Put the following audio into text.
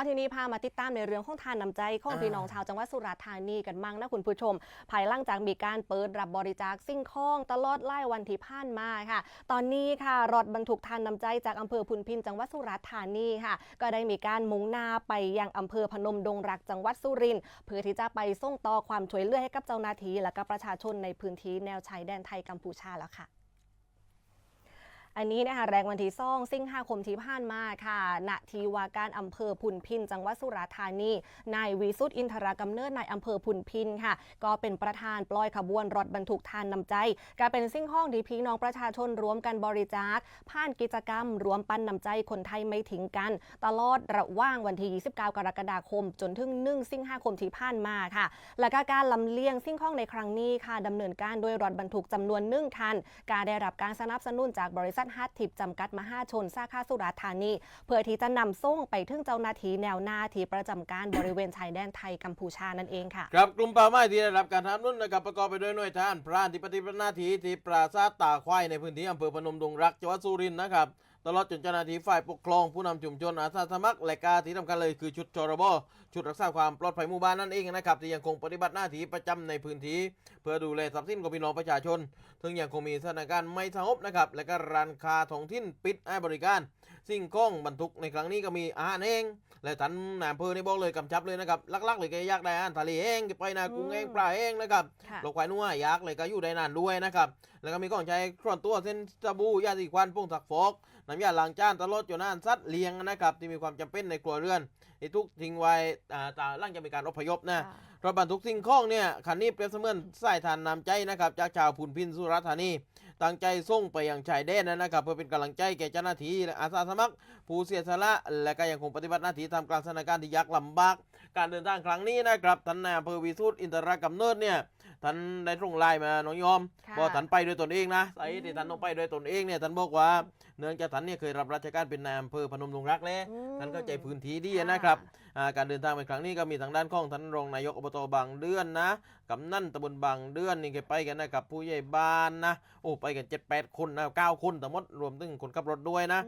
เอาทีนี้พามาติดตามในเรื่องของทานน้ำใจของอ่าพี่น้องชาวจังหวัดสุราษฎร์ธานีกันมั่งนะคุณผู้ชม ภายหลังจากมีการเปิดรับบริจาคสิ่งของตลอดไล่วันที่ผ่านมาค่ะ ตอนนี้ค่ะรถบรรทุกทานน้ำใจจากอำเภอพุนพินจังหวัดสุราษฎร์ธานีค่ะ ก็ได้มีการมุ่งหน้าไปยังอำเภอพนมดงรักจังหวัดสุรินทร์เพื่อที่จะไปส่งต่อความช่วยเหลือให้กับเจ้าหน้าที่และก็ประชาชนในพื้นที่แนวชายแดนไทยกัมพูชาแล้วค่ะ อันนี้นะคะแรงวันที่ซ่องสิงหาคมที่ผ่านมาค่ะณทีว่าการอำเภอพุนพิน จังหวัดสุราษฎร์ธานี นายวีสุทธิ์อินทรากำเนิดนายอำเภอพุนพินค่ะ ก็เป็นประธานปล่อยขบวนรถบรรทุกทานนำใจกลายเป็นสิ่งห้องที่พี่น้องประชาชนรวมกันบริจาคผ่านกิจกรรม รวมปันนำใจคนไทยไม่ทิ้งกัน ตลอดระหว่างวันที่ 29 กรกฎาคม จนถึง1สิงหาคมที่ผ่านมาค่ะ และก็การลำเลียงสิ่งของในครั้งนี้ค่ะดำเนินการโดยรถบรรทุกจำนวนหนึ่งคันการได้รับการสนับสนุนจากบริษัทฮัตทิพจำกัดมหาชนสาขาสุราษฎร์ธานี เพื่อที่จะนำส่งไปถึงเจ้าหน้าที่แนวหน้าที่ประจำการบริเวณชายแดนไทยกัมพูชานั่นเองค่ะครับกลุ่มป่าไม้ที่ได้รับการทำนุ่นนะครับประกอบไปด้วยหน่วยทหารพรานที่ปฏิบัติหน้าที่ที่ปราสาทตาควายในพื้นที่อำเภอพนมดงรักจังหวัดสุรินทร์นะครับตลอดจนเจ้าหน้าที่ฝ่ายปกครองผู้นำชุมชนอาสาสมัครและกาที่สำคัญเลยคือชุดจรบชุดรักษาความปลอดภัยหมู่บ้านนั่นเองนะครับที่ยังคงปฏิบัติหน้าที่ประจำในพื้นที่เพื่อดูแลทรัพย์สินของพี่น้องประชาชนซึ่งยังคงมีสถานการณ์ไม่สงบนะครับและก็ร้านค้าท้องถิ่นปิดให้บริการ สิ่งของบรรทุกในครั้งนี้ก็มีอาหารแห้งและท่านนายอำเภอนี่บอกเลยกำชับเลยนะครับลักๆเลยก็อยากได้อาหารทะเลแห้งไปนากุ้งแห้งปลาแห้งนะครับค่ะโรคควายนัวอยากเลยก็อยู่ได้นานด้วยนะครับแล้วก็มีของใช้ครอนตัวเส้นสบู่ยาสีฟันผงซักฟอกน้ำยาล้างจานตลอดจนอาหารสัตว์เลี้ยงนะครับที่มีความจำเป็นในครัวเรือนที่ทุกทิ้งไว้อ่าตาหล่างจะมีการอพยพนะรถบรรทุกสิ่งของเนี่ยคันนี้เปรียบเสมือนสายทานน้ำใจนะครับจากชาวพุนพินสุราษฎร์ธานีตั้งใจส่งไปยังชายแดนนะครับ เพื่อเป็นกำลังใจแก่เจ้าหน้าที่และอาสาสมัคร ผู้เสียสละและก็ยังคงปฏิบัติหน้าที่ทำกลางสถานการณ์ที่ยากลำบาก การเดินทางครั้งนี้นะครับท่านนายอำเภอวิสุทธิ์อินทรกำเนิดเนี่ย ท่านได้ส่งไลน์มาน้องยอมค่ะ บอกท่านไปด้วยตนเองนะสาเหตุที่ท่านต้องไปด้วยตนเองเนี่ยท่านบอกว่า เนื่องจากท่านเนี่ยเคยรับราชการเป็นนายอำเภอพนมดงรักแล้วอืม ท่านเข้าใจพื้นที่ดีค่ะนะครับอ่าการเดินทางในครั้งนี้ก็มีทางด้านของท่านรองนายกอบตบางเดือนนะกำนันตำบลบางเดือนนี่แกไปกันนะกับผู้ใหญ่บ้านนะโอ้ไปกันเจ็ดแปดคนนะเก้าคนทั้งหมดรวมถึงคนขับรถด้วยนะ